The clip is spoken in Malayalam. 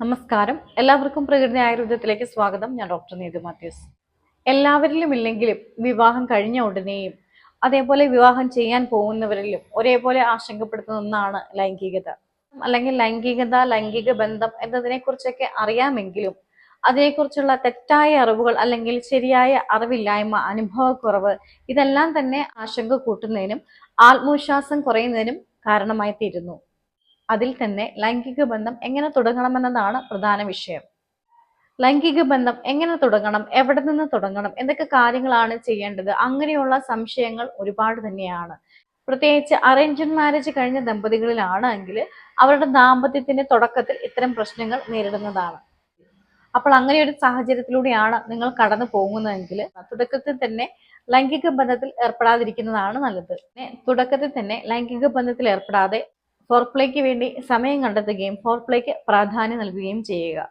നമസ്കാരം. എല്ലാവർക്കും പ്രകൃതി ആയുർവേദത്തിലേക്ക് സ്വാഗതം. ഞാൻ ഡോക്ടർ നീതു മാത്യൂസ്. എല്ലാവരിലും ഇല്ലെങ്കിലും വിവാഹം കഴിഞ്ഞ ഉടനെയും അതേപോലെ വിവാഹം ചെയ്യാൻ പോകുന്നവരിലും ഒരേപോലെ ആശങ്കപ്പെടുത്തുന്ന ഒന്നാണ് ലൈംഗികത. അല്ലെങ്കിൽ ലൈംഗികത ലൈംഗിക ബന്ധം എന്നതിനെക്കുറിച്ചൊക്കെ അറിയാമെങ്കിലും അതിനെക്കുറിച്ചുള്ള തെറ്റായ അറിവുകൾ അല്ലെങ്കിൽ ശരിയായ അറിവില്ലായ്മ അനുഭവക്കുറവ് ഇതെല്ലാം തന്നെ ആശങ്ക കൂട്ടുന്നതിനും ആത്മവിശ്വാസം കുറയുന്നതിനും കാരണമായി തീരുന്നു. അതിൽ തന്നെ ലൈംഗിക ബന്ധം എങ്ങനെ തുടങ്ങണമെന്നതാണ് പ്രധാന വിഷയം. ലൈംഗിക ബന്ധം എങ്ങനെ തുടങ്ങണം എവിടെ നിന്ന് തുടങ്ങണം എന്തൊക്കെ കാര്യങ്ങളാണ് ചെയ്യേണ്ടത് അങ്ങനെയുള്ള സംശയങ്ങൾ ഒരുപാട് തന്നെയാണ്. പ്രത്യേകിച്ച് അറേഞ്ച്ഡ് മാരേജ് കഴിഞ്ഞ ദമ്പതികളിലാണെങ്കിൽ അവരുടെ ദാമ്പത്യത്തിന്റെ തുടക്കത്തിൽ ഇത്തരം പ്രശ്നങ്ങൾ നേരിടുന്നതാണ്. അപ്പോൾ അങ്ങനെ ഒരു സാഹചര്യത്തിലൂടെയാണ് നിങ്ങൾ കടന്നു പോകുന്നതെങ്കിൽ തുടക്കത്തിൽ തന്നെ ലൈംഗിക ബന്ധത്തിൽ ഏർപ്പെടാതിരിക്കുന്നതാണ് നല്ലത്. തുടക്കത്തിൽ തന്നെ ലൈംഗിക ബന്ധത്തിൽ ഏർപ്പെടാതെ ഫോർപ്ലേക്ക് വേണ്ടി സമയം കണ്ടെത്തുകയും ഫോർപ്ലേക്ക് പ്രാധാന്യം നൽകുകയും ചെയ്യുക.